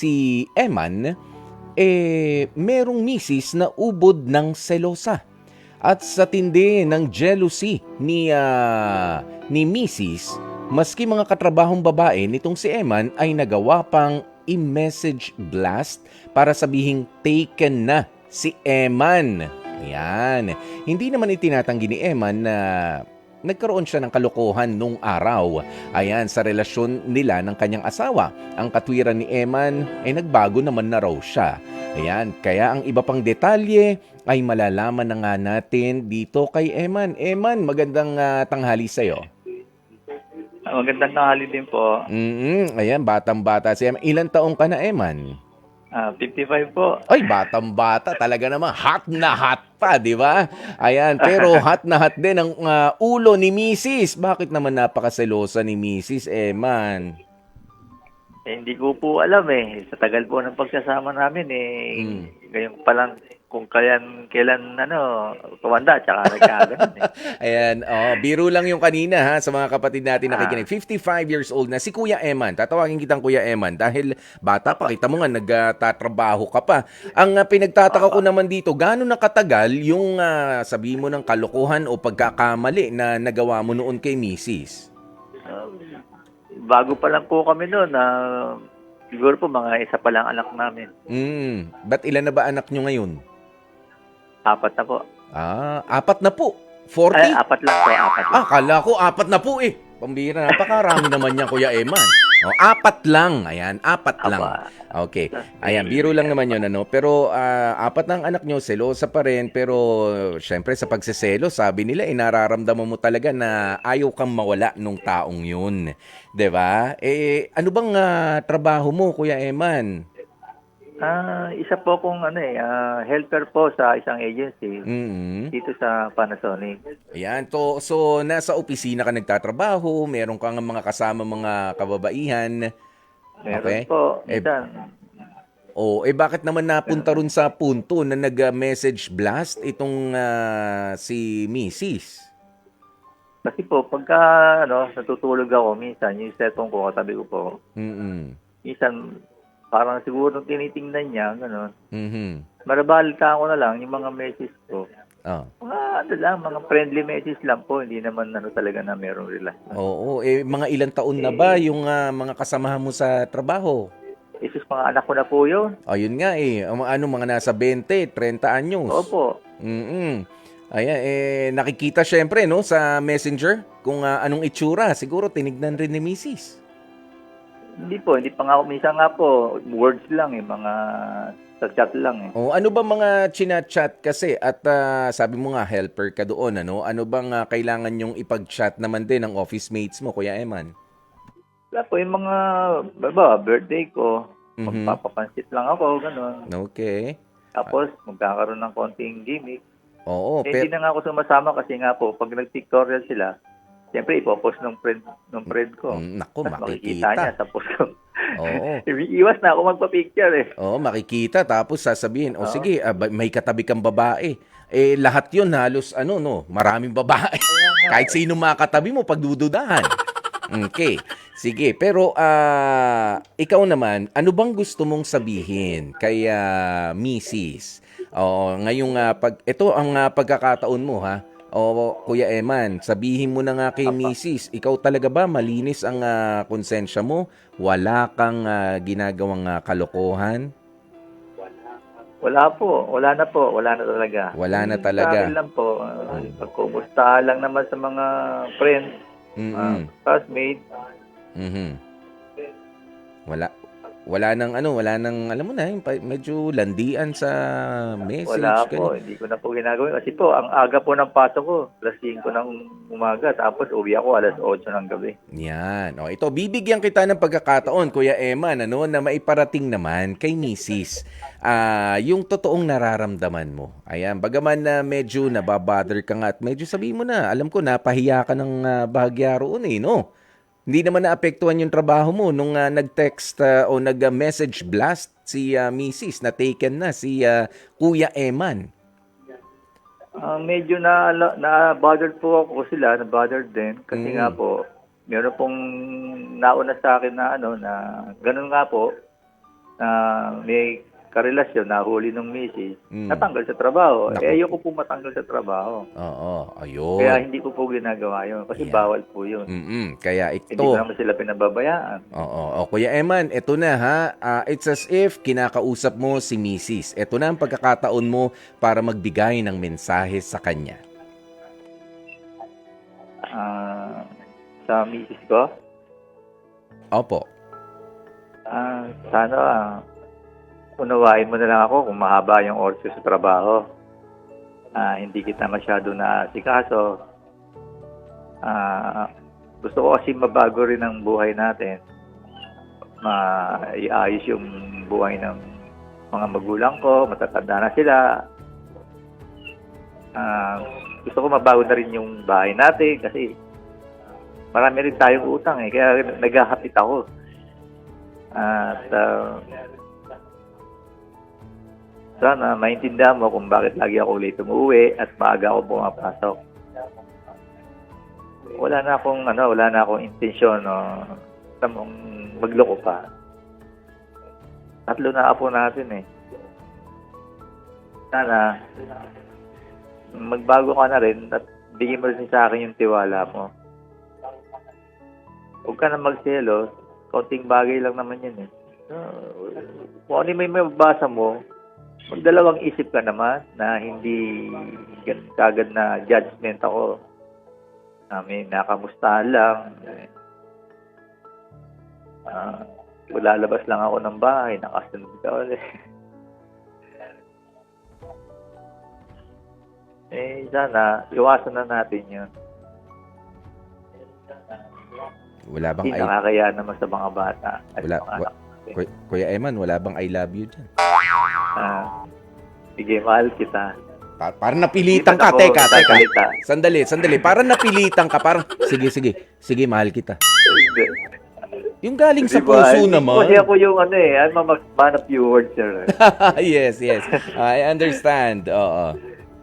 si Eman, eh, merong misis na ubod ng selosa. At sa tindi ng jealousy ni, ah, ni misis, maski mga katrabahong babae nitong si Eman ay nagawa pang i-message blast para sabihing taken na si Eman. Yan. Hindi naman itinatanggi ni Eman na nagkaroon siya ng kalokohan nung araw. Ayan, sa relasyon nila ng kanyang asawa. Ang katwiran ni Eman ay nagbago naman na raw siya. Ayan, kaya ang iba pang detalye ay malalaman na nga natin dito kay Eman. Eman, magandang ah, tanghali sa'yo. Ah, Magandang tanghali din po. Mm ayan, batang-bata si Eman. Ilan taong ka na, Eman? Ah, 55 po. Ay, batang-bata. Talaga naman, hot na hot pa, di ba? Ayan, pero hot na hot din ang ah, ulo ni Mrs. Bakit naman napakaselosa ni Mrs. Eman? Eh, hindi ko po alam eh. Sa tagal po ng pagsasama namin eh. Mm. Ngayon pa lang kung kailan, kailan ano, tumanda tsaka nagkaganon eh. Ayan, oh, biro lang yung kanina ha sa mga kapatid natin Ah. nakikinig. 55 years old na si Kuya Eman. Tatawagin kitang Kuya Eman dahil bata pa, kita mo nga nagtatrabaho ka pa. Ang ah, pinagtataka ko naman dito, gaano nakatagal yung ah, sabi mo ng kalokohan o pagkakamali na nagawa mo noon kay Mrs. Ah, bago pa lang po kami noon na siguro po mga isa pa lang anak namin. Mm, ba't ilan na ba anak nyo ngayon? Apat na po. Ah, apat na po. 40? Ay, apat lang po, apat lang. Ah, kala ko apat na po eh. Pambira, napakarami naman niya, Kuya Eman. Oh, apat lang. Ayan, apat lang. Aba. Okay. Ayan, biro lang naman yun, ano. Pero ah, apat ng anak nyo, selosa pa rin. Pero syempre sa pagseselo, sabi nila, eh, nararamdaman mo talaga na ayaw kang mawala nung taong yun. ba? Eh, ano bang ah, trabaho mo, Kuya Eman? Ah, isa po kong ano eh, ah, helper po sa isang agency mm dito sa Panasonic. Ayan, to, so nasa opisina ka nagtatrabaho, meron kang mga kasama mga kababaihan. Meron Okay. po. Eh, Minsan, O, eh bakit naman napunta ron sa punto na nag-message blast itong ah, si Mrs.? Kasi po, pagka ano, natutulog ako, minsan, yung cellphone ko, katabi ko po, Mm-mm. minsan, parang siguro tinitingnan niya, gano'n. Mhm. Marabalita ko na lang yung mga message ko. Ah. Mga ano lang, mga friendly message lang po, hindi naman ano talaga na merong relasyon. Oo, eh mga ilang taon na ba yung ah, mga kasamahan mo sa trabaho? Isus, mga anak ko na po yun. Ayun nga eh, ang mga ano mga nasa 20, 30 anyos. Opo. Mm. Ayan, eh nakikita syempre no sa Messenger kung ah, anong itsura. Siguro tinignan rin ni Mrs. Hindi po, hindi pa nga, minsan nga po, words lang eh, mga sa chat lang eh. O ano ba mga chinat-chat kasi at ah, sabi mo nga helper ka doon ano? Ano bang ah, kailangan yung ipag-chat naman din ng office mates mo Kuya Eman? Wala po, yung mga, baba, birthday ko, Mhm. magpapapansit lang ako, gano'n. Okay. Tapos, magkakaroon ng konting gimmick. Oo, eh, pero hindi na nga ako sumasama kasi nga po, pag nag-pictorial sila, siyempre ipopost ng friend, ng friend ko. Mm, nako Tapos makikita niya. Oo. Iwas na ako magpa-picture eh. Oo, makikita tapos sasabihin, "O sige, ah, ba- may katabi kang babae." Eh lahat 'yun halos ano no, maraming babae. Kahit sino makatabi mo pagdududahan. Okay. Sige, pero ah ikaw naman, ano bang gusto mong sabihin kay ah, Mrs. Oo, ngayong ah, pag ito ang ah, pagkakataon mo ha. O Kuya Eman, sabihin mo na nga kay Mrs. Ikaw talaga ba malinis ang ah, konsensya mo? Wala kang ah, ginagawang ah, kalokohan? Wala po, wala na po, wala na talaga. Wala na Sa talaga. akin lang po, uh, pagkumusta lang naman sa mga friends, Mm. uh, classmates, Mhm. Wala wala nang ano, wala nang alam mo na, yung medyo landian sa message. wala ganyan. po, hindi ko na po ginagawin. Kasi po, ang aga po ng pasok ko, alas 5 ng umaga, tapos uwi ako alas 8 ng gabi. Yan. O, ito, bibigyan kita ng pagkakataon, Kuya Eman, ano, na maiparating naman kay Mrs. Ah, yung totoong nararamdaman mo. Ayan, bagaman na medyo nababother ka nga at medyo sabi mo na, alam ko, napahiya ka ng ah, bahagya roon eh, no? Hindi naman naapektuhan yung trabaho mo nung ah, nag-text ah, o nag-message blast si ah, Mrs. na taken na si ah, Kuya Eman. Ah, medyo na, na bothered po ako sila, na bothered din. Kasi Mm. nga po, meron pong nauna sa akin na ano, na ganun nga po, na may karelasyon, nahuli ng misis, Mm. natanggal sa trabaho. Naku. Eh, ayoko po matanggal sa trabaho. Oo, ayun. Kaya hindi ko po ginagawa yun. Kasi Yeah. bawal po yun. Mm-mm. Kaya Hindi ko ito, naman sila pinababayaan. Oo. O, Kuya Eman, eto na ha. Ah, it's as if kinakausap mo si Mrs. Eto na ang pagkakataon mo para magbigay ng mensahe sa kanya. Ah, sa misis ko, Opo. ah, sana ah, unawain mo na lang ako kung mahaba yung oras sa trabaho. Ah, hindi kita masyado na sikaso. Ah, gusto ko kasi mabago rin ang buhay natin. Maiayos yung buhay ng mga magulang ko, matatanda na sila. Ah, gusto ko mabago na rin yung bahay natin kasi marami rin tayong utang eh. Kaya naghahapit ako. At ah, sana maintindihan mo kung bakit lagi ako late umuwi at maaga ako pumapasok. Wala na akong ano, wala na akong intensyon no tamang magloko pa. Tatlo na apo natin eh. Sana magbago ka na rin at bigyan mo rin sa akin yung tiwala mo. Huwag ka na magselos. Kaunting bagay lang naman yan eh. Uh, kung ano may mababasa mo, magdalawang isip ka naman na hindi gan- kagad na judgment ako. Na may nakamustahan lang. Ah, lalabas lang ako ng bahay, nakasunod ka ulit. eh, sana, iwasan na natin yun. Wala bang Hindi I, nakakaya naman sa mga bata. At Wala- mga wa- Kuya, Kuya Eman, wala bang I love you dyan? Ah, sige, mahal kita. Pa- parang napilitan ka. Teka, teka. nagsasalita. Sandali, sandali. Parang napilitan ka. Parang, sige, sige. Sige, mahal kita. Yung galing sa puso Hindi naman. Kasi ako yung ano eh, I'm a man of few words, sir. yes, yes. I understand. Oo.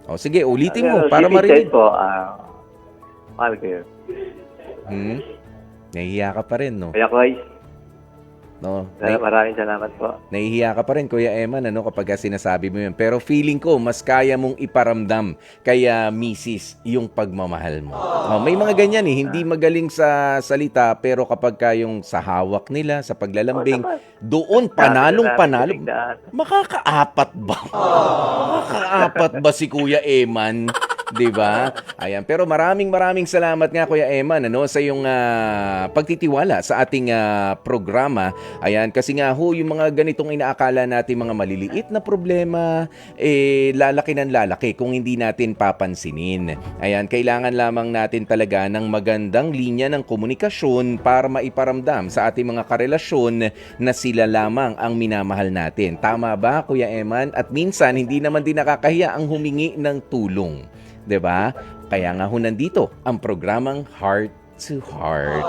O, sige, ulitin mo Pero para marinig. Vincent po, ah, mahal yun. Hmm? Nahihiya ka pa rin, no? Kaya ko ay, no? Kaya maraming salamat po. Nahihiya ka pa rin, Kuya Eman, ano, kapag sinasabi mo yun. Pero feeling ko, mas kaya mong iparamdam kaya misis yung pagmamahal mo. Oh, may mga ganyan eh, hindi magaling sa salita, pero kapag ka yung sa hawak nila, sa paglalambing, Oo, doon panalong panalo. Makakaapat ba? Makakaapat ba si Kuya Eman? 'Di ba? Ayan, pero maraming maraming salamat nga Kuya Eman ano sa yung ah, pagtitiwala sa ating ah, programa. Ayan, kasi nga ho yung mga ganitong inaakala natin mga maliliit na problema eh lalaki ng lalaki kung hindi natin papansinin. Ayan, kailangan lamang natin talaga ng magandang linya ng komunikasyon para maiparamdam sa ating mga karelasyon na sila lamang ang minamahal natin. Tama ba, Kuya Eman? At minsan, hindi naman din nakakahiya ang humingi ng tulong. 'Di ba? Kaya nga ho nandito ang programang Heart to Heart.